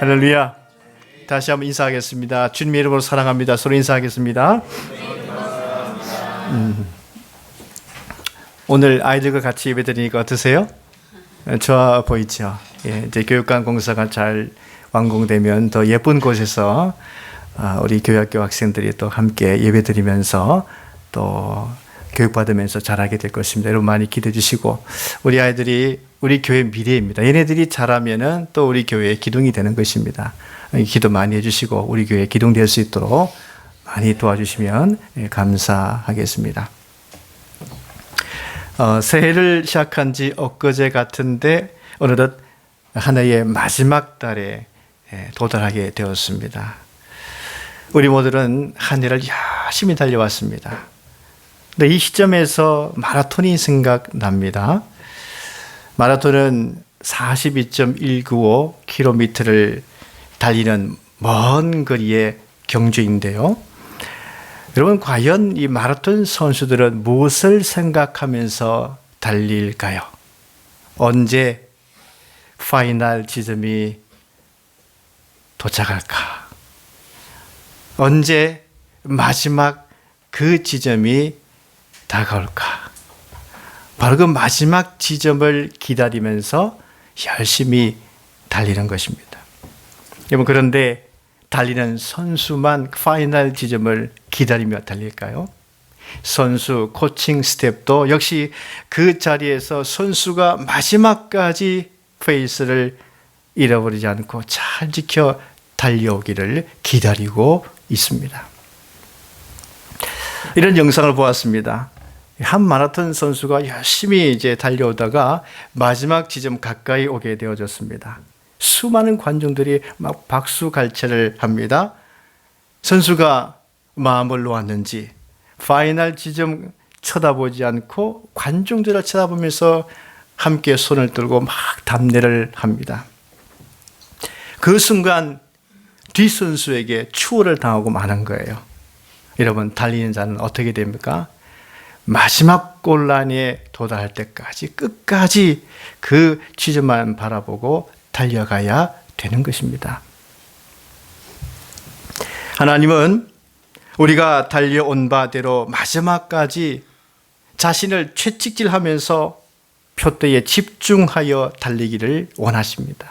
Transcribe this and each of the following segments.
할렐루야. 다시 한번 인사하겠습니다. 주님 이름으로 사랑합니다. 서로 인사하겠습니다. 음. 오늘 아이들과 같이 예배 드리니까 어떠세요? 좋아 보이죠? 예, 이제 교육관 공사가 잘 완공되면 더 예쁜 곳에서 아, 우리 교육학교 학생들이 또 함께 예배 드리면서 또 교육받으면서 잘하게 될 것입니다. 여러분 많이 기대해 주시고 우리 아이들이 우리 교회 미래입니다. 얘네들이 잘하면은 또 우리 교회의 기둥이 되는 것입니다. 기도 많이 해주시고 우리 교회 기둥 될 수 있도록 많이 도와주시면 예, 감사하겠습니다. 어, 새해를 시작한 지 엊그제 같은데 어느덧 한 해의 마지막 달에 예, 도달하게 되었습니다. 우리 모두는 한 해를 열심히 달려왔습니다. 근데 이 시점에서 마라톤이 생각납니다. 마라톤은 42.195km를 달리는 먼 거리의 경주인데요. 여러분, 과연 이 마라톤 선수들은 무엇을 생각하면서 달릴까요? 언제 파이널 지점이 도착할까? 언제 마지막 그 지점이 다가올까? 바로 그 마지막 지점을 기다리면서 열심히 달리는 것입니다. 여러분, 그런데 달리는 선수만 파이널 지점을 기다리며 달릴까요? 선수 코칭 스텝도 역시 그 자리에서 선수가 마지막까지 페이스를 잃어버리지 않고 잘 지켜 달려오기를 기다리고 있습니다. 이런 영상을 보았습니다. 한 마라톤 선수가 열심히 이제 달려오다가 마지막 지점 가까이 오게 되어졌습니다. 수많은 관중들이 막 박수 갈채를 합니다. 선수가 마음을 놓았는지 파이널 지점 쳐다보지 않고 관중들을 쳐다보면서 함께 손을 들고 막 담례를 합니다. 그 순간 뒷선수에게 추월을 당하고 마는 거예요. 여러분, 달리는 자는 어떻게 됩니까? 마지막 골라니에 도달할 때까지 끝까지 그 지점만 바라보고 달려가야 되는 것입니다. 하나님은 우리가 달려온 바대로 마지막까지 자신을 채찍질하면서 표대에 집중하여 달리기를 원하십니다.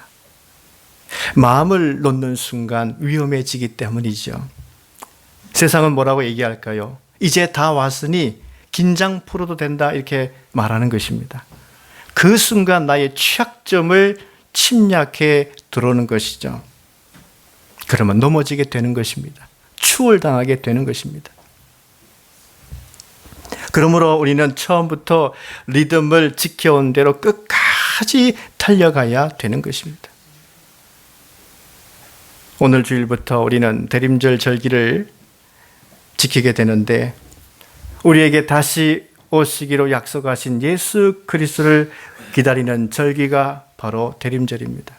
마음을 놓는 순간 위험해지기 때문이죠. 세상은 뭐라고 얘기할까요? 이제 다 왔으니 긴장 풀어도 된다 이렇게 말하는 것입니다. 그 순간 나의 취약점을 침략해 들어오는 것이죠. 그러면 넘어지게 되는 것입니다. 추월 당하게 되는 것입니다. 그러므로 우리는 처음부터 리듬을 지켜온 대로 끝까지 달려가야 되는 것입니다. 오늘 주일부터 우리는 대림절 절기를 지키게 되는데 우리에게 다시 오시기로 약속하신 예수 그리스도를 기다리는 절기가 바로 대림절입니다.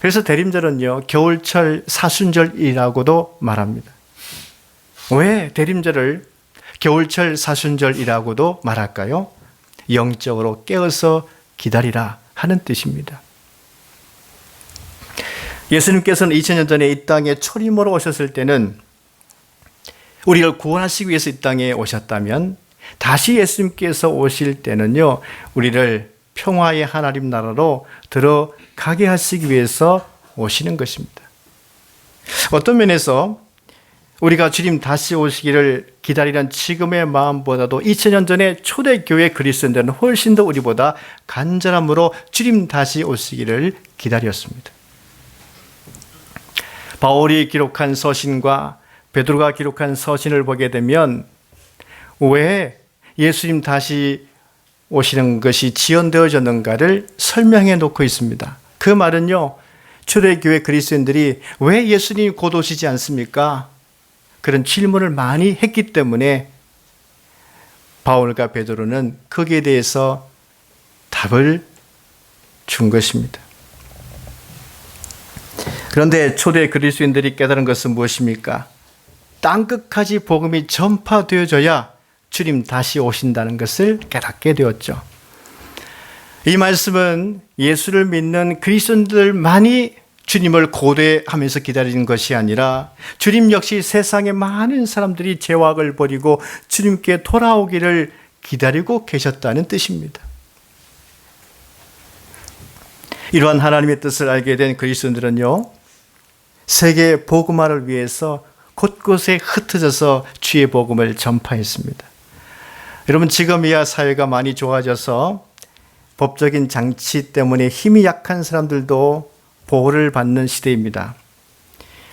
그래서 대림절은요, 겨울철 사순절이라고도 말합니다. 왜 대림절을 겨울철 사순절이라고도 말할까요? 영적으로 깨어서 기다리라 하는 뜻입니다. 예수님께서는 2000년 전에 이 땅에 초림으로 오셨을 때는 우리를 구원하시기 위해서 이 땅에 오셨다면 다시 예수님께서 오실 때는요, 우리를 평화의 하나님 나라로 들어가게 하시기 위해서 오시는 것입니다. 어떤 면에서 우리가 주님 다시 오시기를 기다리는 지금의 마음보다도 2000년 전에 초대교회 그리스도인들은 훨씬 더 우리보다 간절함으로 주님 다시 오시기를 기다렸습니다. 바울이 기록한 서신과 베드로가 기록한 서신을 보게 되면 왜 예수님 다시 오시는 것이 지연되어졌는가를 설명해 놓고 있습니다. 그 말은요, 초대교회 그리스도인들이 왜 예수님이 곧 오시지 않습니까? 그런 질문을 많이 했기 때문에 바울과 베드로는 거기에 대해서 답을 준 것입니다. 그런데 초대 그리스도인들이 깨달은 것은 무엇입니까? 땅 끝까지 복음이 전파되어져야 주님 다시 오신다는 것을 깨닫게 되었죠. 이 말씀은 예수를 믿는 그리스도인들만이 주님을 고대하면서 기다리는 것이 아니라 주님 역시 세상의 많은 사람들이 죄악을 버리고 주님께 돌아오기를 기다리고 계셨다는 뜻입니다. 이러한 하나님의 뜻을 알게 된 그리스도인들은요, 세계 복음화를 위해서 곳곳에 흩어져서 주의 복음을 전파했습니다. 여러분, 지금이야 사회가 많이 좋아져서 법적인 장치 때문에 힘이 약한 사람들도 보호를 받는 시대입니다.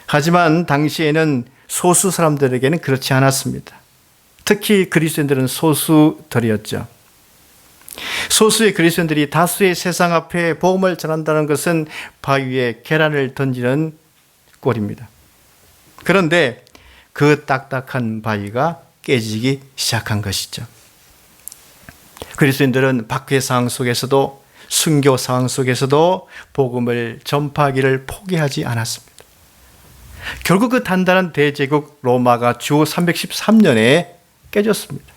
하지만 당시에는 소수 사람들에게는 그렇지 않았습니다. 특히 그리스도인들은 소수들이었죠. 소수의 그리스도인들이 다수의 세상 앞에 복음을 전한다는 것은 바위에 계란을 던지는 꼴입니다. 그런데 그 딱딱한 바위가 깨지기 시작한 것이죠. 그리스도인들은 박해 상황 속에서도 순교 상황 속에서도 복음을 전파하기를 포기하지 않았습니다. 결국 그 단단한 대제국 로마가 주 313년에 깨졌습니다.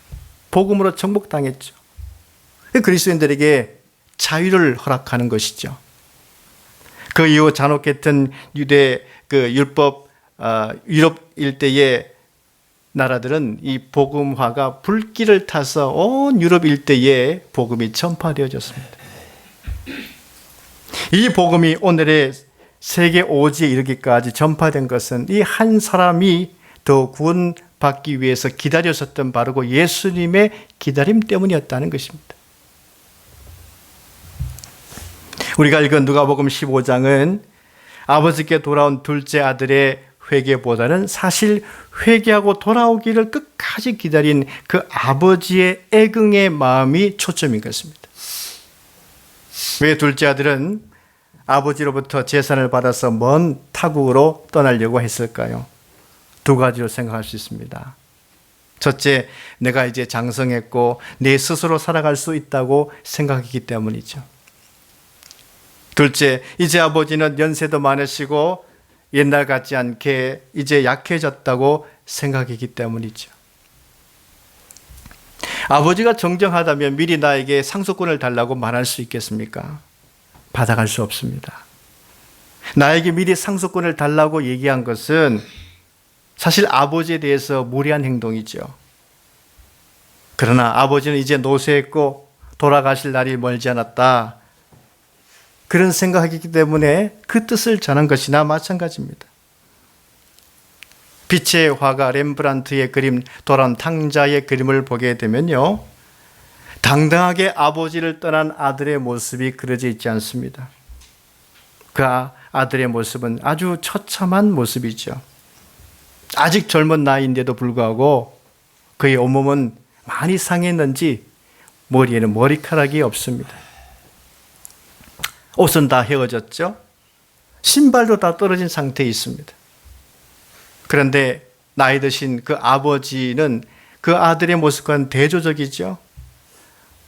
복음으로 정복당했죠. 그리스도인들에게 자유를 허락하는 것이죠. 그 이후 잔혹했던 유대 그 율법 어, 유럽 일대의 나라들은 이 복음화가 불길을 타서 온 유럽 일대에 복음이 전파되어졌습니다. 이 복음이 오늘의 세계 오지에 이르기까지 전파된 것은 이 한 사람이 더 구원받기 위해서 기다렸었던 바르고 예수님의 기다림 때문이었다는 것입니다. 우리가 읽은 누가복음 15장은 아버지께 돌아온 둘째 아들의 회개보다는 사실 회개하고 돌아오기를 끝까지 기다린 그 아버지의 애긍의 마음이 초점인 것입니다. 왜 둘째 아들은 아버지로부터 재산을 받아서 먼 타국으로 떠나려고 했을까요? 두 가지로 생각할 수 있습니다. 첫째, 내가 이제 장성했고 내 스스로 살아갈 수 있다고 생각했기 때문이죠. 둘째, 이제 아버지는 연세도 많으시고 옛날 같지 않게 이제 약해졌다고 생각했기 때문이죠. 아버지가 정정하다면 미리 나에게 상속권을 달라고 말할 수 있겠습니까? 받아갈 수 없습니다. 나에게 미리 상속권을 달라고 얘기한 것은 사실 아버지에 대해서 무리한 행동이죠. 그러나 아버지는 이제 노쇠했고 돌아가실 날이 멀지 않았다. 그런 생각이기 때문에 그 뜻을 전한 것이나 마찬가지입니다. 빛의 화가 렘브란트의 그림 도란 탕자의 그림을 보게 되면요. 당당하게 아버지를 떠난 아들의 모습이 그려져 있지 않습니다. 그 아들의 모습은 아주 처참한 모습이죠. 아직 젊은 나이인데도 불구하고 그의 온몸은 많이 상했는지 머리에는 머리카락이 없습니다. 옷은 다 헤어졌죠. 신발도 다 떨어진 상태에 있습니다. 그런데 나이 드신 그 아버지는 그 아들의 모습과는 대조적이죠.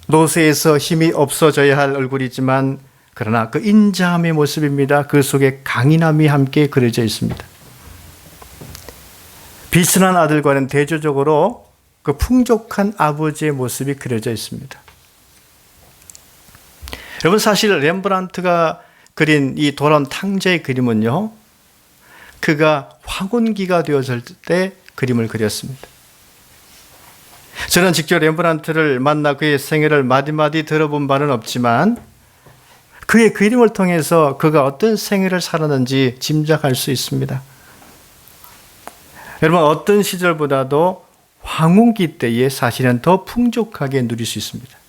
노쇠에서 힘이 없어져야 할 얼굴이지만 그러나 그 인자함의 모습입니다. 그 속에 강인함이 함께 그려져 있습니다. 비순한 아들과는 대조적으로 그 풍족한 아버지의 모습이 그려져 있습니다. 여러분 사실 렘브란트가 그린 이 도란 탕자의 그림은요. 그가 황혼기가 되었을 때 그림을 그렸습니다. 저는 직접 렘브란트를 만나 그의 생애를 마디마디 들어본 바는 없지만 그의 그림을 통해서 그가 어떤 생애를 살았는지 짐작할 수 있습니다. 여러분 어떤 시절보다도 황혼기 때에 사실은 더 풍족하게 누릴 수 있습니다.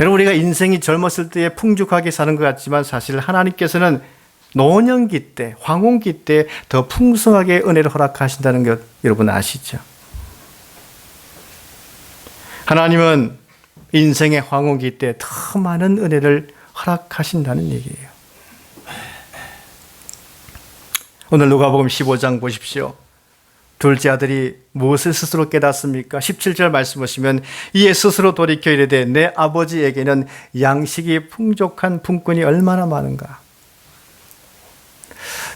여러분 우리가 인생이 젊었을 때에 풍족하게 사는 것 같지만 사실 하나님께서는 노년기 때, 황혼기 때 더 풍성하게 은혜를 허락하신다는 것 여러분 아시죠? 하나님은 인생의 황혼기 때 더 많은 은혜를 허락하신다는 얘기예요. 오늘 누가복음 15장 보십시오. 둘째 아들이 무엇을 스스로 깨닫습니까? 17절 말씀 보시면 이에 스스로 돌이켜 이르되 내 아버지에게는 양식이 풍족한 품꾼이 얼마나 많은가.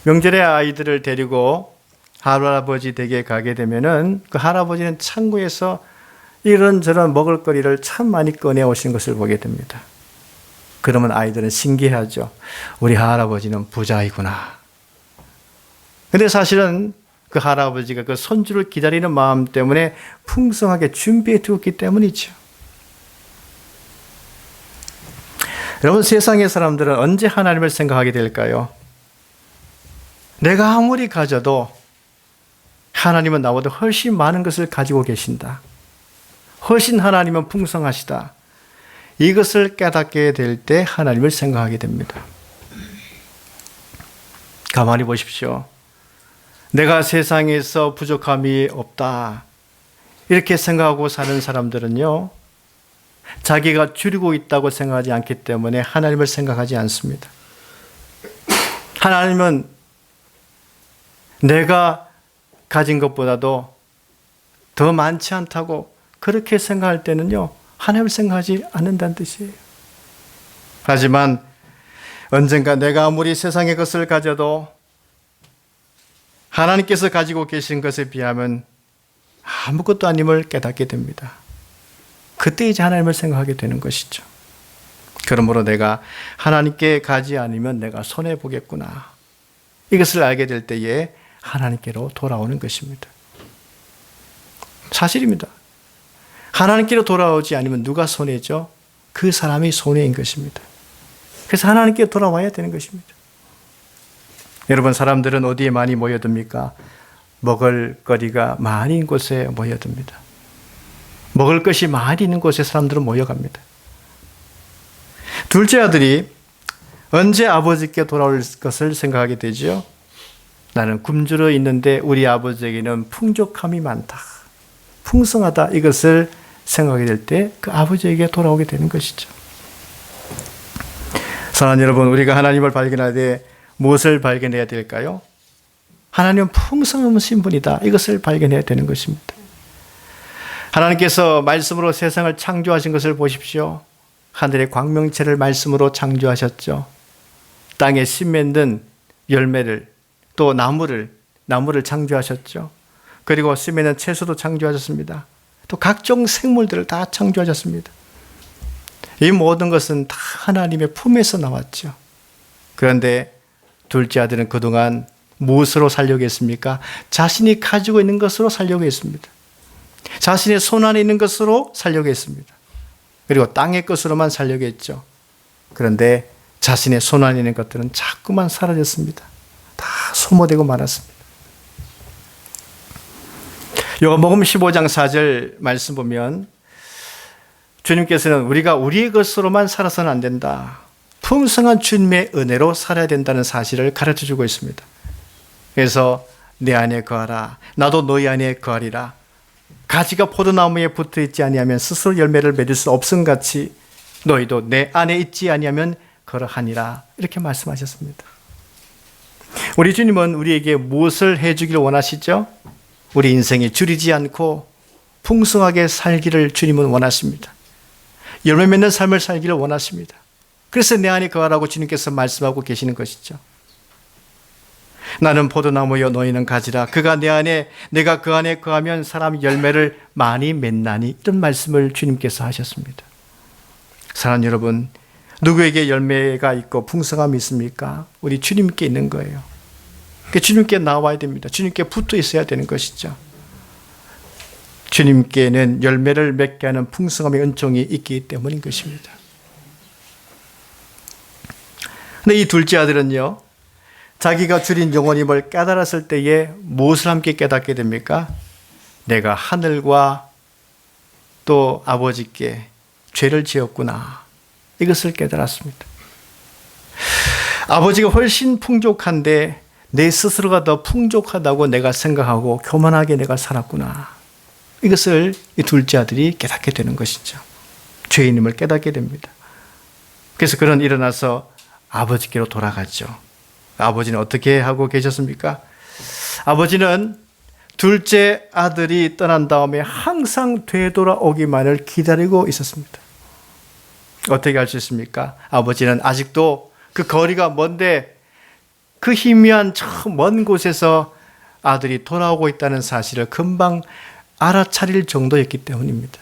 명절에 아이들을 데리고 할아버지 댁에 가게 되면은 그 할아버지는 창고에서 이런저런 먹을거리를 참 많이 꺼내 오신 것을 보게 됩니다. 그러면 아이들은 신기하죠. 우리 할아버지는 부자이구나. 근데 사실은 그 할아버지가 그 손주를 기다리는 마음 때문에 풍성하게 준비해 두었기 때문이죠. 여러분 세상의 사람들은 언제 하나님을 생각하게 될까요? 내가 아무리 가져도 하나님은 나보다 훨씬 많은 것을 가지고 계신다. 훨씬 하나님은 풍성하시다. 이것을 깨닫게 될 때 하나님을 생각하게 됩니다. 가만히 보십시오. 내가 세상에서 부족함이 없다. 이렇게 생각하고 사는 사람들은요, 자기가 줄이고 있다고 생각하지 않기 때문에 하나님을 생각하지 않습니다. 하나님은 내가 가진 것보다도 더 많지 않다고 그렇게 생각할 때는요, 하나님을 생각하지 않는다는 뜻이에요. 하지만 언젠가 내가 아무리 세상의 것을 가져도 하나님께서 가지고 계신 것에 비하면 아무것도 아님을 깨닫게 됩니다. 그때 이제 하나님을 생각하게 되는 것이죠. 그러므로 내가 하나님께 가지 않으면 내가 손해 보겠구나. 이것을 알게 될 때에 하나님께로 돌아오는 것입니다. 사실입니다. 하나님께로 돌아오지 않으면 누가 손해죠? 그 사람이 손해인 것입니다. 그래서 하나님께 돌아와야 되는 것입니다. 여러분, 사람들은 어디에 많이 모여듭니까? 먹을 거리가 많이 곳에 모여듭니다. 먹을 것이 많이 있는 곳에 사람들은 모여갑니다. 둘째 아들이 언제 아버지께 돌아올 것을 생각하게 되죠? 나는 굶주려 있는데 우리 아버지에게는 풍족함이 많다. 풍성하다. 이것을 생각하게 될 때 그 아버지에게 돌아오게 되는 것이죠. 사랑하는 여러분, 우리가 하나님을 발견하되 무엇을 발견해야 될까요? 하나님은 풍성하신 분이다. 이것을 발견해야 되는 것입니다. 하나님께서 말씀으로 세상을 창조하신 것을 보십시오. 하늘의 광명체를 말씀으로 창조하셨죠. 땅에 씨 맺는 열매를 또 나무를 나무를 창조하셨죠. 그리고 씨 맺는 채소도 창조하셨습니다. 또 각종 생물들을 다 창조하셨습니다. 이 모든 것은 다 하나님의 품에서 나왔죠. 그런데 둘째 아들은 그동안 무엇으로 살려고 했습니까? 자신이 가지고 있는 것으로 살려고 했습니다. 자신의 손 안에 있는 것으로 살려고 했습니다. 그리고 땅의 것으로만 살려고 했죠. 그런데 자신의 손 안에 있는 것들은 자꾸만 사라졌습니다. 다 소모되고 말았습니다. 요한복음 15장 4절 말씀 보면 주님께서는 우리가 우리의 것으로만 살아서는 안 된다. 풍성한 주님의 은혜로 살아야 된다는 사실을 가르쳐 주고 있습니다. 그래서 내 안에 거하라. 나도 너희 안에 거하리라. 가지가 포도나무에 붙어 있지 아니하면 스스로 열매를 맺을 수 없음 같이 너희도 내 안에 있지 아니하면 그러하니라. 이렇게 말씀하셨습니다. 우리 주님은 우리에게 무엇을 해주기를 원하시죠? 우리 인생에 줄이지 않고 풍성하게 살기를 주님은 원하십니다. 열매 맺는 삶을 살기를 원하십니다. 그래서 내 안에 거하라고 주님께서 말씀하고 계시는 것이죠. 나는 포도나무여 너희는 가지라. 그가 내 안에 내가 그 안에 거하면 사람 열매를 많이 맺나니 이런 말씀을 주님께서 하셨습니다. 사랑 여러분, 누구에게 열매가 있고 풍성함이 있습니까? 우리 주님께 있는 거예요. 그 주님께 나와야 됩니다. 주님께 붙어 있어야 되는 것이죠. 주님께는 열매를 맺게 하는 풍성함의 은총이 있기 때문인 것입니다. 근데 이 둘째 아들은요, 자기가 줄인 영혼임을 깨달았을 때에 무엇을 함께 깨닫게 됩니까? 내가 하늘과 또 아버지께 죄를 지었구나. 이것을 깨달았습니다. 아버지가 훨씬 풍족한데 내 스스로가 더 풍족하다고 내가 생각하고 교만하게 내가 살았구나. 이것을 이 둘째 아들이 깨닫게 되는 것이죠. 죄인임을 깨닫게 됩니다. 그래서 그는 일어나서 아버지께로 돌아갔죠. 아버지는 어떻게 하고 계셨습니까? 아버지는 둘째 아들이 떠난 다음에 항상 되돌아오기만을 기다리고 있었습니다. 어떻게 할 수 있습니까? 아버지는 아직도 그 거리가 먼데 그 희미한 저 먼 곳에서 아들이 돌아오고 있다는 사실을 금방 알아차릴 정도였기 때문입니다.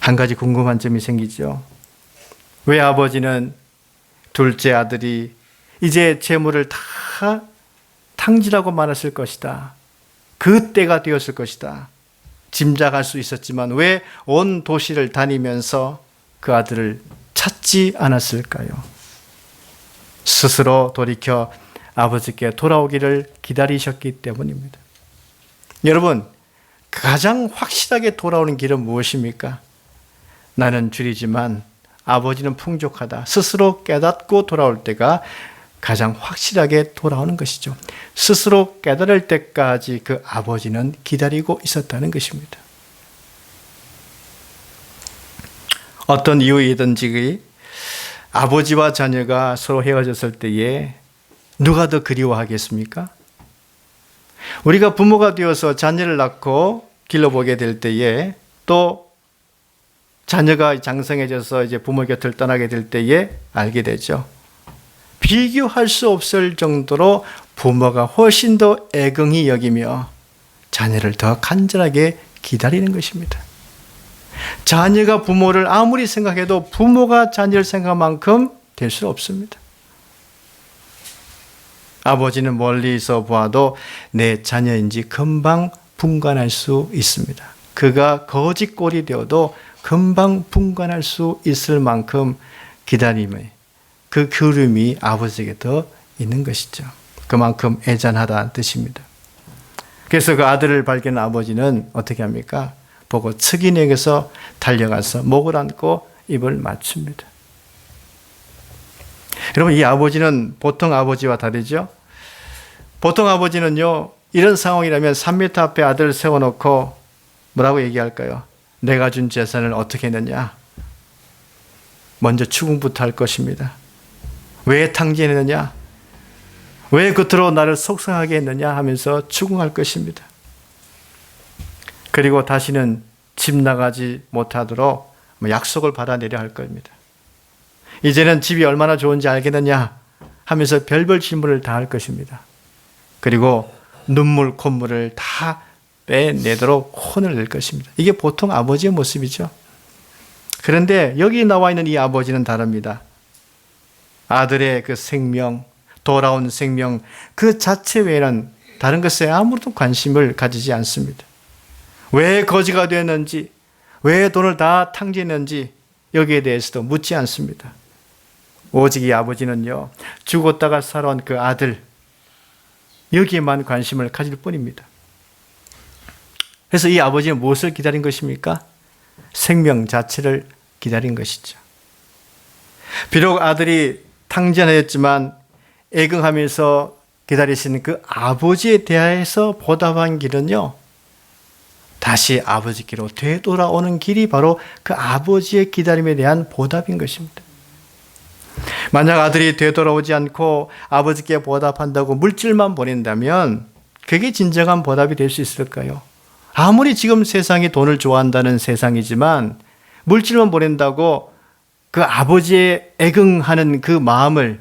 한 가지 궁금한 점이 생기죠. 왜 아버지는 둘째 아들이 이제 재물을 다 탕진하고 말았을 것이다. 그 때가 되었을 것이다. 짐작할 수 있었지만 왜 온 도시를 다니면서 그 아들을 찾지 않았을까요? 스스로 돌이켜 아버지께 돌아오기를 기다리셨기 때문입니다. 여러분, 가장 확실하게 돌아오는 길은 무엇입니까? 나는 줄이지만 아버지는 풍족하다. 스스로 깨닫고 돌아올 때가 가장 확실하게 돌아오는 것이죠. 스스로 깨달을 때까지 그 아버지는 기다리고 있었다는 것입니다. 어떤 이유이든지 아버지와 자녀가 서로 헤어졌을 때에 누가 더 그리워하겠습니까? 우리가 부모가 되어서 자녀를 낳고 길러보게 될 때에 또 자녀가 장성해져서 이제 부모 곁을 떠나게 될 때에 알게 되죠. 비교할 수 없을 정도로 부모가 훨씬 더 애경히 여기며 자녀를 더 간절하게 기다리는 것입니다. 자녀가 부모를 아무리 생각해도 부모가 자녀를 생각만큼 될 수 없습니다. 아버지는 멀리서 보아도 내 자녀인지 금방 분간할 수 있습니다. 그가 거짓 꼴이 되어도 금방 분간할 수 있을 만큼 기다림의 그 그름이 아버지에게 더 있는 것이죠. 그만큼 애잔하다는 뜻입니다. 그래서 그 아들을 발견한 아버지는 어떻게 합니까? 보고 측인에게서 달려가서 목을 안고 입을 맞춥니다. 여러분, 이 아버지는 보통 아버지와 다르죠? 보통 아버지는요, 이런 상황이라면 3m 앞에 아들을 세워놓고 뭐라고 얘기할까요? 내가 준 재산을 어떻게 했느냐? 먼저 추궁부터 할 것입니다. 왜 탕진했느냐? 왜 겉으로 나를 속상하게 했느냐 하면서 추궁할 것입니다. 그리고 다시는 집 나가지 못하도록 뭐 약속을 받아내려 할 겁니다. 이제는 집이 얼마나 좋은지 알겠느냐 하면서 별별 질문을 다 할 것입니다. 그리고 눈물, 콧물을 다 빼내도록 혼을 낼 것입니다. 이게 보통 아버지의 모습이죠. 그런데 여기 나와 있는 이 아버지는 다릅니다. 아들의 그 생명, 돌아온 생명 그 자체 외에는 다른 것에 아무도 관심을 가지지 않습니다. 왜 거지가 되었는지, 왜 돈을 다 탕진했는지 여기에 대해서도 묻지 않습니다. 오직 이 아버지는요, 죽었다가 살아온 그 아들, 여기에만 관심을 가질 뿐입니다. 그래서 이 아버지는 무엇을 기다린 것입니까? 생명 자체를 기다린 것이죠. 비록 아들이 탕진하였지만 애긍하면서 기다리시는 그 아버지에 대하여서 보답한 길은요, 다시 아버지께로 되돌아오는 길이 바로 그 아버지의 기다림에 대한 보답인 것입니다. 만약 아들이 되돌아오지 않고 아버지께 보답한다고 물질만 보낸다면 그게 진정한 보답이 될 수 있을까요? 아무리 지금 세상이 돈을 좋아한다는 세상이지만 물질만 보낸다고 그 아버지의 애긍하는 그 마음을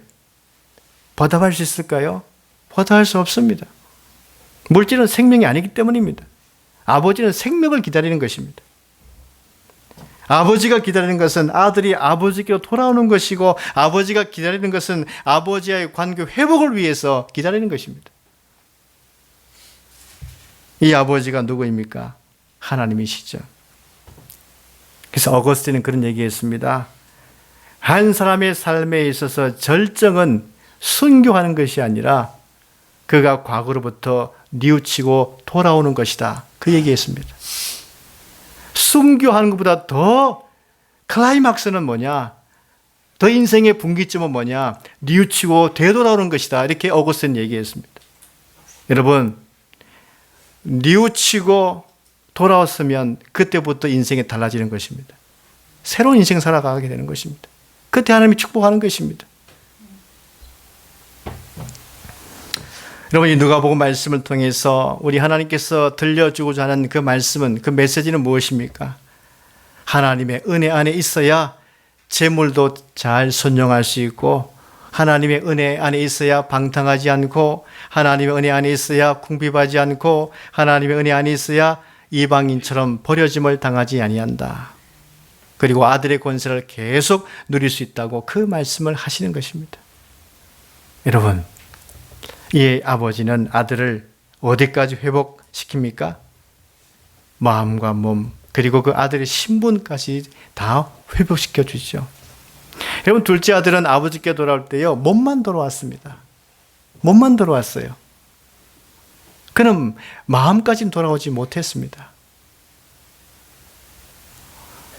보답할 수 있을까요? 보답할 수 없습니다. 물질은 생명이 아니기 때문입니다. 아버지는 생명을 기다리는 것입니다. 아버지가 기다리는 것은 아들이 아버지께로 돌아오는 것이고 아버지가 기다리는 것은 아버지와의 관계 회복을 위해서 기다리는 것입니다. 이 아버지가 누구입니까? 하나님이시죠. 그래서 어거스틴은 그런 얘기했습니다. 한 사람의 삶에 있어서 절정은 순교하는 것이 아니라 그가 과거로부터 뉘우치고 돌아오는 것이다. 그 얘기했습니다. 순교하는 것보다 더 클라이막스는 뭐냐? 더 인생의 분기점은 뭐냐? 뉘우치고 되돌아오는 것이다. 이렇게 어거스틴 얘기했습니다. 여러분, 뉘우치고 돌아왔으면 그때부터 인생이 달라지는 것입니다. 새로운 인생 살아가게 되는 것입니다. 그때 하나님이 축복하는 것입니다. 여러분 이 누가복음 말씀을 통해서 우리 하나님께서 들려주고자 하는 그 말씀은 그 메시지는 무엇입니까? 하나님의 은혜 안에 있어야 재물도 잘 선용할 수 있고 하나님의 은혜 안에 있어야 방탕하지 않고 하나님의 은혜 안에 있어야 궁핍하지 않고 하나님의 은혜 안에 있어야 이방인처럼 버려짐을 당하지 아니한다. 그리고 아들의 권세를 계속 누릴 수 있다고 그 말씀을 하시는 것입니다. 여러분, 이 아버지는 아들을 어디까지 회복시킵니까? 마음과 몸, 그리고 그 아들의 신분까지 다 회복시켜 주죠. 여러분, 둘째 아들은 아버지께 돌아올 때요, 몸만 돌아왔습니다. 몸만 돌아왔어요. 그는 마음까지는 돌아오지 못했습니다.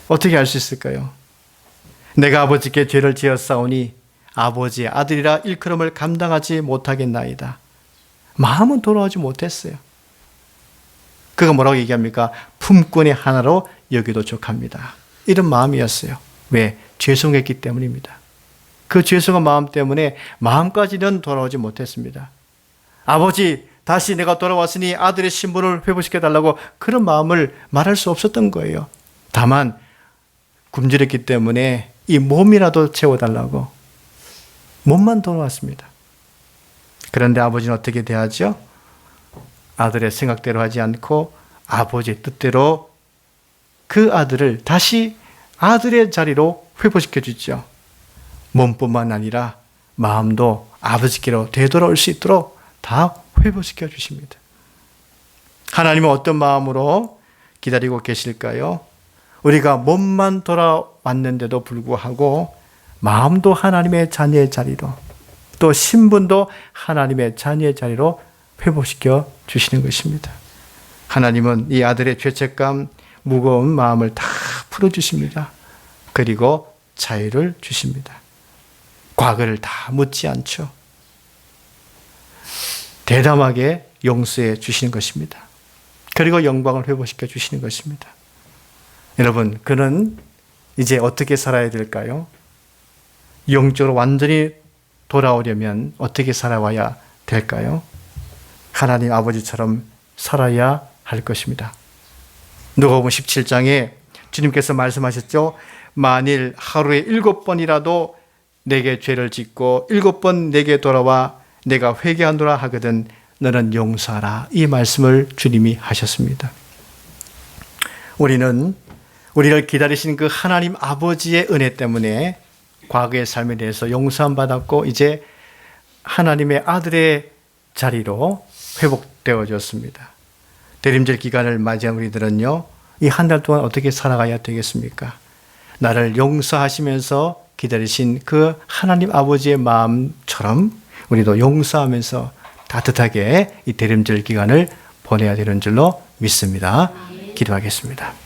어떻게 알 수 있을까요? 내가 아버지께 죄를 지었사오니 아버지의 아들이라 일컬음을 감당하지 못하겠나이다. 마음은 돌아오지 못했어요. 그가 뭐라고 얘기합니까? 품꾼의 하나로 여기도 족합니다. 이런 마음이었어요. 왜? 죄송했기 때문입니다. 그 죄송한 마음 때문에 마음까지는 돌아오지 못했습니다. 아버지, 다시 내가 돌아왔으니 아들의 신분을 회복시켜 달라고 그런 마음을 말할 수 없었던 거예요. 다만 굶주렸기 때문에 이 몸이라도 채워달라고 몸만 돌아왔습니다. 그런데 아버지는 어떻게 대하죠? 아들의 생각대로 하지 않고 아버지의 뜻대로 그 아들을 다시 아들의 자리로 회복시켜 주죠. 몸뿐만 아니라 마음도 아버지께로 되돌아올 수 있도록 다 회복시켜 주십니다. 하나님은 어떤 마음으로 기다리고 계실까요? 우리가 몸만 돌아왔는데도 불구하고 마음도 하나님의 자녀의 자리로 또 신분도 하나님의 자녀의 자리로 회복시켜 주시는 것입니다. 하나님은 이 아들의 죄책감, 무거운 마음을 다 풀어주십니다. 그리고 자유를 주십니다. 과거를 다 묻지 않죠. 대담하게 용서해 주시는 것입니다. 그리고 영광을 회복시켜 주시는 것입니다. 여러분, 그는 이제 어떻게 살아야 될까요? 영적으로 완전히 돌아오려면 어떻게 살아와야 될까요? 하나님 아버지처럼 살아야 할 것입니다. 누가복음 17장에 주님께서 말씀하셨죠. 만일 하루에 일곱 번이라도 내게 죄를 짓고 일곱 번 내게 돌아와 내가 회개하노라 하거든 너는 용서하라. 이 말씀을 주님이 하셨습니다. 우리는 우리를 기다리신 그 하나님 아버지의 은혜 때문에 과거의 삶에 대해서 용서함 받았고 이제 하나님의 아들의 자리로 회복되어졌습니다. 대림절 기간을 맞이한 우리들은요, 이 한 달 동안 어떻게 살아가야 되겠습니까? 나를 용서하시면서 기다리신 그 하나님 아버지의 마음처럼 우리도 용서하면서 따뜻하게 이 대림절 기간을 보내야 되는 줄로 믿습니다. 기도하겠습니다.